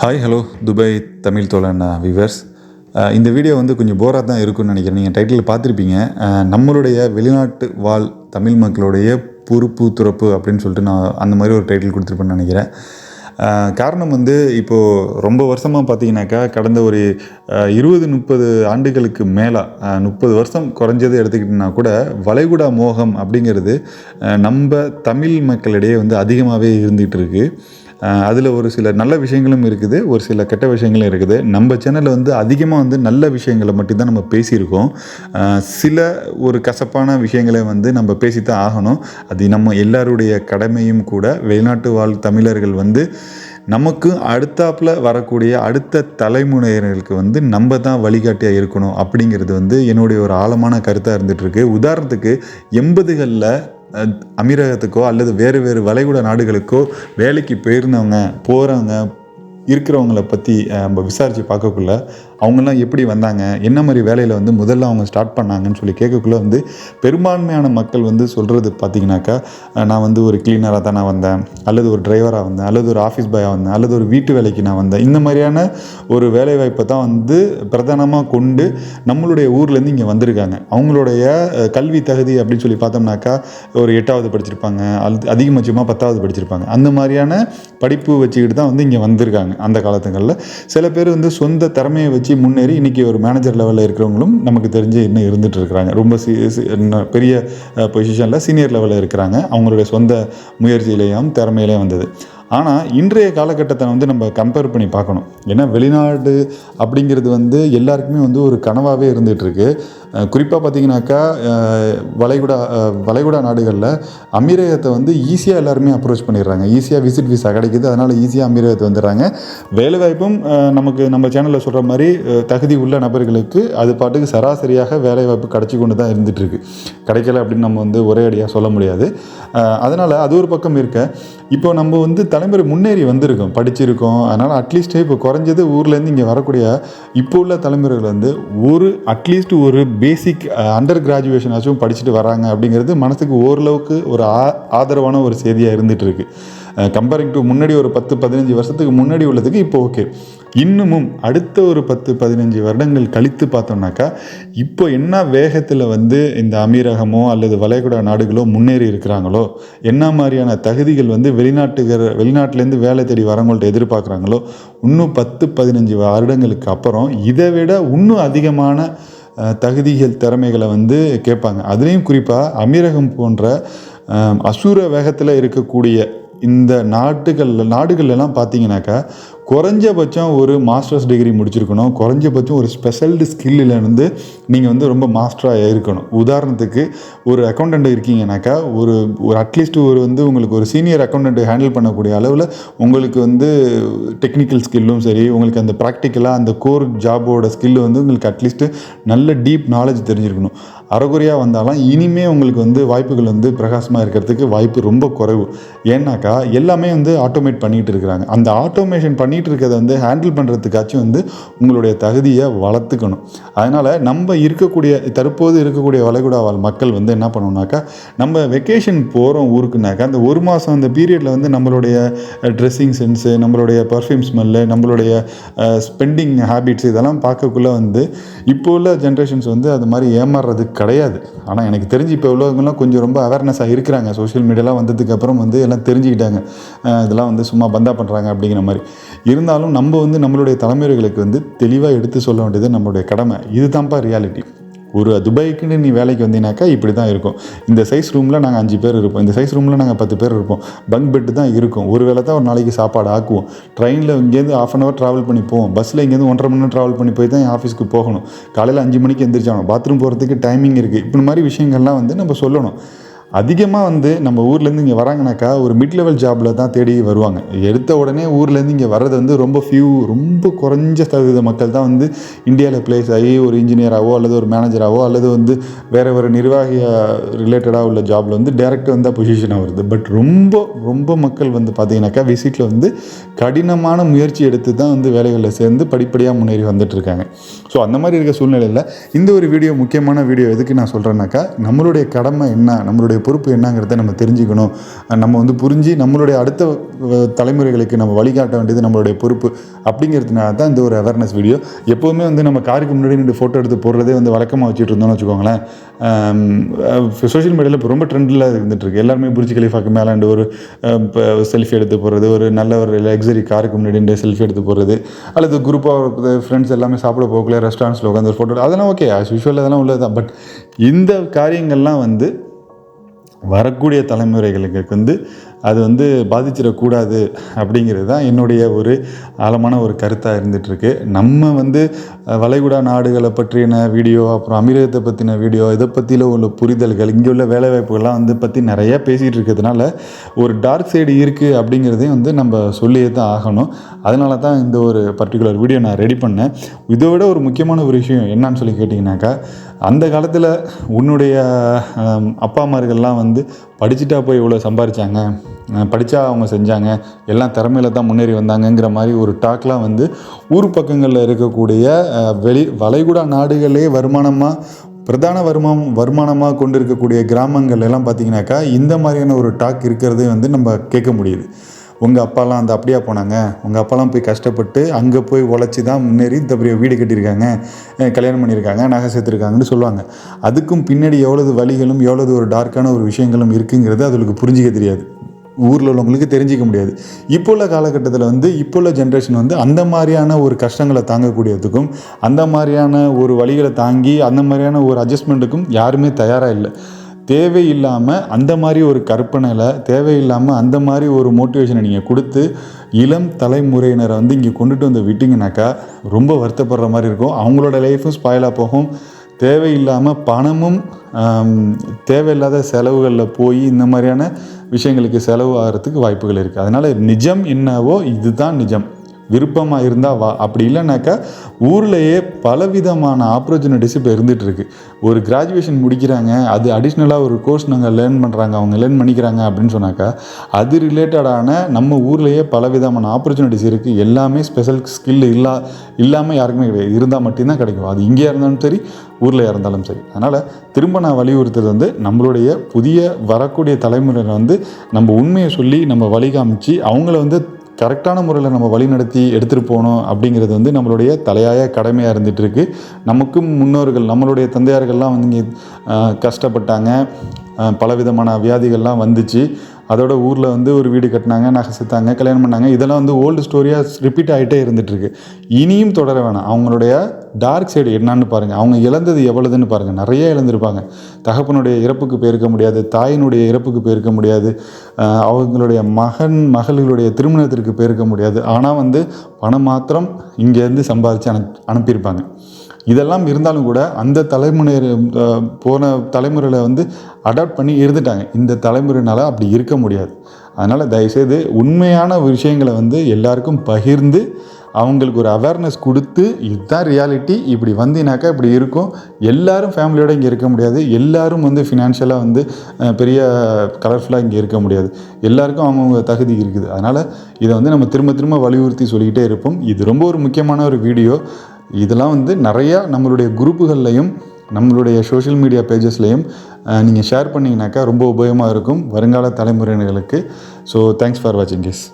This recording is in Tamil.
ஹாய் ஹலோ துபாய் தமிழ் தோழன் விவர்ஸ் இந்த வீடியோ வந்து கொஞ்சம் போராக தான் இருக்கும்னு நினைக்கிறேன். நீங்கள் டைட்டில் பார்த்துருப்பீங்க. Uh, நம்மளுடைய வெளிநாட்டு வாழ் தமிழ் மக்களுடைய பொறுப்பு துறப்பு அப்படின்னு சொல்லிட்டு நான் அந்த மாதிரி ஒரு டைட்டில் கொடுத்துருப்பேன்னு நினைக்கிறேன். Uh, காரணம் வந்து இப்போது ரொம்ப வருஷமாக பார்த்தீங்கன்னாக்கா கடந்த ஒரு uh, இருபது முப்பது ஆண்டுகளுக்கு மேலே முப்பது வருஷம் குறைஞ்சது எடுத்துக்கிட்டோம்னா கூட வளைகுடா மோகம் அப்படிங்கிறது நம்ம தமிழ் மக்களிடையே வந்து அதிகமாகவே இருந்துகிட்டு இருக்குது அதில் ஒரு சில நல்ல விஷயங்களும் இருக்குது ஒரு சில கெட்ட விஷயங்களும் இருக்குது. நம்ம சேனலில் வந்து அதிகமாக வந்து நல்ல விஷயங்களை மட்டும்தான் நம்ம பேசியிருக்கோம். சில ஒரு கசப்பான விஷயங்களை வந்து நம்ம பேசித்தான் ஆகணும். அது நம்ம எல்லாருடைய கடமையும் கூட வெளிநாட்டு வாழ் தமிழர்கள் வந்து நமக்கு அடுத்தாப்பில் வரக்கூடிய அடுத்த தலைமுறையினருக்கு வந்து நம்ம தான் வழிகாட்டியாக இருக்கணும் அப்படிங்கிறது வந்து என்னுடைய ஒரு ஆழமான கருத்தாக இருந்துகிட்ருக்கு உதாரணத்துக்கு எண்பதுகளில் அமீரகத்துக்கோ அல்லது வேறு வேறு வளைகுடா நாடுகளுக்கோ வேலைக்கு போயிருந்தவங்க போகிறவங்க இருக்கிறவங்கள பற்றி நம்ம விசாரித்து பார்க்கக்குள்ள அவங்கெல்லாம் எப்படி வந்தாங்க? என்ன மாதிரி வேலையில் வந்து முதல்ல அவங்க ஸ்டார்ட் பண்ணாங்கன்னு சொல்லி கேட்கக்குள்ள வந்து பெரும்பான்மையான மக்கள் வந்து சொல்கிறது பார்த்தீங்கன்னாக்கா நான் வந்து ஒரு கிளீனராக தான் நான் வந்தேன் அல்லது ஒரு டிரைவராக வந்தேன் அல்லது ஒரு ஆஃபீஸ் பாயாக வந்தேன் அல்லது ஒரு வீட்டு வேலைக்கு நான் வந்தேன். இந்த மாதிரியான ஒரு வேலை வாய்ப்பை தான் வந்து பிரதானமாக கொண்டு நம்மளுடைய ஊர்லேருந்து இங்கே வந்திருக்காங்க. அவங்களுடைய கல்வி தகுதி அப்படின்னு சொல்லி பார்த்தோம்னாக்கா ஒரு எட்டாவது படிச்சிருப்பாங்க அதிகபட்சமாக பத்தாவது படிச்சிருப்பாங்க. அந்த மாதிரியான படிப்பு வச்சுக்கிட்டு தான் வந்து இங்கே வந்திருக்காங்க அந்த காலத்துங்களில். சில பேர் வந்து சொந்த திறமையை வச்சு முன்னேறி இன்றைக்கி ஒரு மேனேஜர் லெவலில் இருக்கிறவங்களும் நமக்கு தெரிஞ்சு இன்னும் இருந்துட்டு இருக்கிறாங்க. ரொம்ப சி பெரிய பொசிஷனில் சீனியர் லெவலில் இருக்கிறாங்க. அவங்களுடைய சொந்த முயற்சியிலையும் திறமையிலையும் வந்தது. ஆனால் இன்றைய காலகட்டத்தை வந்து நம்ம கம்பேர் பண்ணி பார்க்கணும். ஏன்னா வெளிநாடு அப்படிங்கிறது வந்து எல்லாருக்குமே வந்து ஒரு கனவாகவே இருந்துகிட்ருக்கு. குறிப்பாக பார்த்தீங்கன்னாக்கா வளைகுடா வளைகுடா நாடுகளில் அமீரகத்தை வந்து ஈஸியாக எல்லாருமே அப்ரோச் பண்ணிடுறாங்க. ஈஸியாக விசிட் விசா கிடைக்குது அதனால் ஈஸியாக அமீரகத்தை வந்துடுறாங்க. வேலைவாய்ப்பும் நமக்கு நம்ம சேனலில் சொல்கிற மாதிரி தகுதி உள்ள நபர்களுக்கு அது பாட்டுக்கு சராசரியாக வேலைவாய்ப்பு கிடச்சி கொண்டு தான் இருந்துகிட்ருக்கு. கிடைக்கல அப்படின்னு நம்ம வந்து ஒரே அடியாக சொல்ல முடியாது. அதனால் அது ஒரு பக்கம் இருக்க. இப்போ நம்ம வந்து தலைமுறை முன்னேறி வந்திருக்கோம் படிச்சிருக்கோம். அதனால் அட்லீஸ்ட் இப்போ குறைஞ்சது ஊர்லேருந்து இங்கே வரக்கூடிய இப்போ உள்ள தலைமுறைகள் வந்து ஒரு அட்லீஸ்ட் ஒரு பேசிக் அண்டர் கிராஜுவேஷனாச்சும் படிச்சுட்டு வராங்க அப்படிங்கிறது மனசுக்கு ஓரளவுக்கு ஒரு ஆ ஆதரவான ஒரு செய்தியாக இருந்துகிட்ருக்கு கம்பேரிங் டு முன்னாடி ஒரு பத்து பதினஞ்சு வருஷத்துக்கு முன்னாடி உள்ளதுக்கு இப்போ ஓகே. இன்னமும் அடுத்த ஒரு பத்து பதினஞ்சு வருடங்கள் கழித்து பார்த்தோம்னாக்கா இப்போ என்ன வேகத்தில் வந்து இந்த அமீரகமோ அல்லது வளைகுடா நாடுகளோ முன்னேறி இருக்கிறாங்களோ என்ன மாதிரியான தகுதிகள் வந்து வெளிநாட்டுகர் வெளிநாட்டிலேருந்து வேலை தேடி வரவங்கள்ட்ட எதிர்பார்க்குறாங்களோ இன்னும் பத்து பதினஞ்சு வருடங்களுக்கு அப்புறம் இதை விட இன்னும் அதிகமான தகுதிகள் திறமைகளை வந்து கேட்பாங்க. அதுலேயும் குறிப்பாக அமீரகம் போன்ற அசுர வேகத்தில் இருக்கக்கூடிய இந்த நாட்டுகள் நாடுகள் எல்லாம் பார்த்தீங்கன்னாக்கா குறைஞ்சபட்சம் ஒரு மாஸ்டர்ஸ் டிகிரி முடிச்சிருக்கணும். குறைஞ்சபட்சம் ஒரு ஸ்பெஷல்டு ஸ்கில்லிருந்து நீங்கள் வந்து ரொம்ப மாஸ்டராக இருக்கணும். உதாரணத்துக்கு ஒரு அக்கௌண்டண்ட் இருக்கீங்கனாக்கா ஒரு ஒரு அட்லீஸ்ட் ஒரு வந்து உங்களுக்கு ஒரு சீனியர் அக்கௌண்டண்ட் ஹேண்டில் பண்ணக்கூடிய அளவில் உங்களுக்கு வந்து டெக்னிக்கல் ஸ்கில்லும் சரி உங்களுக்கு அந்த ப்ராக்டிக்கலாக அந்த கோர் ஜாபோட ஸ்கில் வந்து உங்களுக்கு அட்லீஸ்ட்டு நல்ல டீப் நாலேஜ் தெரிஞ்சிருக்கணும். அறகுறையாக வந்தாலும் இனிமே உங்களுக்கு வந்து வாய்ப்புகள் வந்து பிரகாசமாக இருக்கிறதுக்கு வாய்ப்பு ரொம்ப குறைவு. ஏன்னாக்கா எல்லாமே வந்து ஆட்டோமேட் பண்ணிகிட்டு இருக்கிறாங்க. அந்த ஆட்டோமேஷன் பண்ணி பண்ணிகிட்டு இருக்கிறத வந்து ஹேண்டில் பண்ணுறதுக்காச்சும் வந்து உங்களுடைய தகுதியை வளர்த்துக்கணும். அதனால் நம்ம இருக்கக்கூடிய தற்போது இருக்கக்கூடிய வளைகுடா வாழ் மக்கள் வந்து என்ன பண்ணணும்னாக்கா நம்ம வெக்கேஷன் போகிறோம் ஊருக்குனாக்கா அந்த ஒரு மாதம் அந்த பீரியடில் வந்து நம்மளுடைய ட்ரெஸ்ஸிங் சென்ஸு நம்மளுடைய பர்ஃப்யூம் ஸ்மெல்லு நம்மளுடைய ஸ்பெண்டிங் ஹேபிட்ஸ் இதெல்லாம் பார்க்கக்குள்ளே வந்து இப்போ உள்ள ஜென்ரேஷன்ஸ் வந்து அது மாதிரி ஏமாறுறது கிடையாது. ஆனால் எனக்கு தெரிஞ்சு இப்போ உள்ளவங்கலாம் கொஞ்சம் ரொம்ப அவேர்னஸாக இருக்கிறாங்க. சோஷியல் மீடியாலாம் வந்ததுக்கப்புறம் வந்து எல்லாம் தெரிஞ்சுக்கிட்டாங்க. இதெல்லாம் வந்து சும்மா பந்தா பண்ணுறாங்க அப்படிங்கிற மாதிரி. இருந்தாலும் நம்ம வந்து நம்மளுடைய தலைமுறைகளுக்கு வந்து தெளிவாக எடுத்து சொல்ல வேண்டியது நம்மளுடைய கடமை. இதுதான்ப்பா ரியாலிட்டி ஒரு துபாய்க்குன்னு நீ வேலைக்கு வந்தீங்கனாக்கா இப்படி தான் இருக்கும். இந்த சைஸ் ரூமில் நாங்கள் அஞ்சு பேர் இருப்போம். இந்த சைஸ் ரூமில் நாங்கள் பத்து பேர் இருப்போம். பங்க் பெட்டு தான் இருக்கும். ஒரு வேளை தான் ஒரு நாளைக்கு சாப்பாடு ஆக்குவோம். ட்ரெயினில் இங்கேருந்து ஆஃப் அன் ஹவர் ட்ராவல் பண்ணி போவோம். பஸ்ஸில் இங்கேருந்து ஒன்றரை மணி நேரம் ட்ராவல் பண்ணி போய் தான் என் ஆஃபீஸ்க்கு போகணும். காலையில் அஞ்சு மணிக்கு எந்திரிச்சாகணும். பாத்ரூம் போகிறதுக்கு டைமிங் இருக்குது இப்படி மாதிரி விஷயங்கள்லாம் வந்து நம்ம சொல்லணும். அதிகமாக வந்து நம்ம ஊர்லேருந்து இங்கே வராங்கனாக்கா ஒரு மிட் லெவல் ஜாபில் தான் தேடி வருவாங்க. எடுத்த உடனே ஊர்லேருந்து இங்கே வர்றது வந்து ரொம்ப ஃபியூ ரொம்ப குறைஞ்ச சதவீத மக்கள் தான் வந்து இந்தியாவில் பிளேஸ் ஆகி ஒரு இன்ஜினியராகவோ அல்லது ஒரு மேனேஜராகவோ அல்லது வந்து வேறு ஒரு நிர்வாகியாக ரிலேட்டடாக உள்ள ஜாபில் வந்து டேரெக்டாக வந்தால் பொசிஷனாக வருது. பட் ரொம்ப ரொம்ப மக்கள் வந்து பார்த்திங்கனாக்கா விசிட்டில் வந்து கடினமான முயற்சி எடுத்து தான் வந்து வேலைகளில் சேர்ந்து படிப்படியாக முன்னேறி வந்துட்டு இருக்காங்க. ஸோ அந்த மாதிரி இருக்க சூழ்நிலையில் இந்த ஒரு வீடியோ முக்கியமான வீடியோ எதுக்கு நான் சொல்கிறேன்னாக்கா நம்மளுடைய கடமை என்ன நம்மளுடைய பொறுப்பு என்னங்கிறத நம்ம தெரிஞ்சுக்கணும். நம்ம வந்து புரிஞ்சு நம்மளுடைய அடுத்த தலைமுறைகளுக்கு நம்ம வழிகாட்ட வேண்டியது நம்மளுடைய பொறுப்பு அப்படிங்கிறதுனால தான் இந்த ஒரு அவேர்னஸ் வீடியோ எப்போவுமே வந்து நம்ம காருக்கு முன்னாடி நின்று ஃபோட்டோ எடுத்து போடுறதே வந்து வழக்கமாக வச்சுட்டு இருந்தோம்னு வச்சுக்கோங்களேன். சோஷியல் மீடியாவில் இப்போ ரொம்ப ட்ரெண்டில் இருந்துட்டுருக்கு எல்லாருமே புரிஜ் கலிஃபாக்கு மேலாண்டு ஒரு செல்ஃபி எடுத்து போடுறது ஒரு நல்ல ஒரு லக்ஸரி காருக்கு முன்னாடி செல்ஃபி எடுத்து போடுறது அல்லது குரூப்பாக ஃப்ரெண்ட்ஸ் எல்லாமே சாப்பிட போகல ரெஸ்டாரண்ட்ஸில் உட்காந்து ஃபோட்டோ அதெல்லாம் ஓகே ஆஸ் யூஷுவல் அதெல்லாம் உள்ளது தான் பட் இந்த காரியங்கள்லாம் வந்து வரக்கூடிய தலைமுறைகளுக்கு வந்து அது வந்து பாதிச்சிடக்கூடாது அப்படிங்கிறது தான் என்னுடைய ஒரு ஆழமான ஒரு கருத்தாக இருந்துகிட்ருக்கு நம்ம வந்து வளைகுடா நாடுகளை பற்றின வீடியோ அப்புறம் அமீரகத்தை பற்றின வீடியோ இதை பற்றியில் உள்ள புரிதல்கள் இங்கே உள்ள வேலைவாய்ப்புகள்லாம் வந்து பற்றி நிறையா பேசிகிட்டு இருக்கிறதுனால ஒரு டார்க் சைடு இருக்குது அப்படிங்கிறதையும் வந்து நம்ம சொல்லியே தான் ஆகணும். அதனால தான் இந்த ஒரு பர்டிகுலர் வீடியோ நான் ரெடி பண்ணேன். இதை விட ஒரு முக்கியமான ஒரு விஷயம் என்னன்னு சொல்லி கேட்டிங்கனாக்கா அந்த காலத்தில் உன்னுடைய அப்பா அம்மார்கள்லாம் வந்து படிச்சுட்டா போய் இவ்வளோ சம்பாரிச்சாங்க. படித்தா அவங்க செஞ்சாங்க. எல்லாம் திறமையில தான் முன்னேறி வந்தாங்கங்கிற மாதிரி ஒரு டாக்லாம் வந்து ஊர் பக்கங்களில் இருக்கக்கூடிய வெளி வளைகுடா நாடுகளே வருமானமாக பிரதான வருமானம் வருமானமாக கொண்டு இருக்கக்கூடிய கிராமங்கள் எல்லாம் பார்த்தீங்கன்னாக்கா இந்த மாதிரியான ஒரு டாக் இருக்கிறதே வந்து நம்ம கேட்க முடியுது. உங்கள் அப்பாலாம் அந்த அப்படியா போனாங்க. உங்கள் அப்பாலாம் போய் கஷ்டப்பட்டு அங்கே போய் உழைச்சி தான் முன்னேறி இந்த பெரிய வீடு கட்டியிருக்காங்க. கல்யாணம் பண்ணியிருக்காங்க நகை சேர்த்துருக்காங்கன்னு சொல்லுவாங்க. அதுக்கும் பின்னாடி எவ்வளவு வழிகளும் எவ்வளவு ஒரு டார்க்கான ஒரு விஷயங்களும் இருக்குங்கிறது அதுகளுக்கு புரிஞ்சிக்க தெரியாது. ஊரில் உள்ளவங்களுக்கு தெரிஞ்சிக்க முடியாது. இப்போ உள்ள காலகட்டத்தில் வந்து இப்போ உள்ள ஜென்ரேஷன் வந்து அந்த மாதிரியான ஒரு கஷ்டங்களை தாங்கக்கூடியதுக்கும் அந்த மாதிரியான ஒரு வழிகளை தாங்கி அந்த மாதிரியான ஒரு அட்ஜஸ்ட்மெண்ட்டுக்கும் யாருமே தயாராக இல்லை. தேவையில்லாமல் அந்த மாதிரி ஒரு கற்பனையில் தேவையில்லாமல் அந்த மாதிரி ஒரு மோட்டிவேஷனை நீங்கள் கொடுத்து இளம் தலைமுறையினரை வந்து இங்கே கொண்டுட்டு வந்து விட்டிங்கனாக்கா ரொம்ப வருத்தப்படுற மாதிரி இருக்கும். அவங்களோட லைஃப்பும் ஸ்பாயிலாக போகும். தேவையில்லாமல் பணமும் தேவையில்லாத செலவுகளில் போய் இந்த மாதிரியான விஷயங்களுக்கு செலவு ஆகிறதுக்கு வாய்ப்புகள் இருக்குது அதனால் நிஜம் என்னவோ இதுதான் நிஜம். விருப்பமாக இருந்தால் வா. அப்படி இல்லைனாக்கா ஊர்லேயே பலவிதமான ஆப்பர்ச்சுனிட்டிஸ் இப்போ இருந்துகிட்டு இருக்கு ஒரு கிராஜுவேஷன் முடிக்கிறாங்க அது அடிஷ்னலாக ஒரு கோர்ஸ் நாங்கள் லேர்ன் பண்ணுறாங்க அவங்க லேர்ன் பண்ணிக்கிறாங்க அப்படின்னு சொன்னாக்கா அது ரிலேட்டடான நம்ம ஊர்லேயே பலவிதமான ஆப்பர்ச்சுனிட்டிஸ் இருக்குது எல்லாமே ஸ்பெஷல் ஸ்கில் இல்லா இல்லாமல் யாருக்குமே கிடையாது. இருந்தால் மட்டும்தான் கிடைக்கும். அது இங்கே இருந்தாலும் சரி ஊரில் இருந்தாலும் சரி. அதனால் திரும்ப நான் வலியுறுத்துறது வந்து நம்மளுடைய புதிய வரக்கூடிய தலைமுறையில் வந்து நம்ம உண்மையை சொல்லி நம்ம வழி காமிச்சு அவங்கள வந்து கரெக்டான முறையில் நம்ம வழி நடத்தி எடுத்துகிட்டு போகணும் அப்படிங்கிறது வந்து நம்மளுடைய தலையாய கடமையாக இருந்துகிட்டு இருக்கு நமக்கும் முன்னோர்கள் நம்மளுடைய தந்தையார்கள்லாம் வந்து இங்கே கஷ்டப்பட்டாங்க. பல பலவிதமான வியாதிகள்லாம் வந்துச்சு. அதோட ஊரில் வந்து ஒரு வீடு கட்டினாங்க நகை கல்யாணம் பண்ணாங்க. இதெல்லாம் வந்து ஓல்டு ஸ்டோரியாக ரிப்பீட் ஆகிட்டே இருந்துகிட்ருக்கு இனியும் தொடர வேணாம். அவங்களுடைய டார்க் சைடு என்னன்னு பாருங்கள் அவங்க இழந்தது எவ்வளவுன்னு பாருங்கள் நிறைய இழந்திருப்பாங்க. தகப்பனுடைய இறப்புக்கு போயிருக்க முடியாது தாயினுடைய இறப்புக்கு போயிருக்க முடியாது அவங்களுடைய மகன் மகள்களுடைய திருமணத்திற்கு போயிருக்க முடியாது. ஆனால் வந்து பணம் மாத்திரம் இங்கேருந்து சம்பாதிச்சு அனுப் அனுப்பியிருப்பாங்க. இதெல்லாம் இருந்தாலும் கூட அந்த தலைமுறை போன தலைமுறையில் வந்து அடாப்ட் பண்ணி இருந்துட்டாங்க. இந்த தலைமுறையினால் அப்படி இருக்க முடியாது. அதனால் தயவுசெய்து உண்மையான விஷயங்களை வந்து எல்லாருக்கும் பகிர்ந்து அவங்களுக்கு ஒரு அவேர்னஸ் கொடுத்து இதுதான் ரியாலிட்டி இப்படி வந்தினாக்கா இப்படி இருக்கும். எல்லாரும் ஃபேமிலியோடு இங்கே இருக்க முடியாது. எல்லாரும் வந்து ஃபினான்ஷியலாக வந்து பெரிய கலர்ஃபுல்லாக இங்கே இருக்க முடியாது. எல்லாருக்கும் அவங்கவுங்க தகுதி இருக்குது. அதனால் இதை வந்து நம்ம திரும்ப திரும்ப வலியுறுத்தி சொல்லிக்கிட்டே இருப்போம். இது ரொம்ப ஒரு முக்கியமான ஒரு வீடியோ இதெல்லாம் வந்து நிறையா நம்மளுடைய குரூப்புகள்லையும் நம்மளுடைய சோஷியல் மீடியா பேஜஸ்லையும் நீங்கள் ஷேர் பண்ணிங்கனாக்கா ரொம்ப உபயோகமாக இருக்கும் வருங்கால தலைமுறையினர்களுக்கு. ஸோ தேங்க்ஸ் ஃபார் வாட்சிங் கிஸ்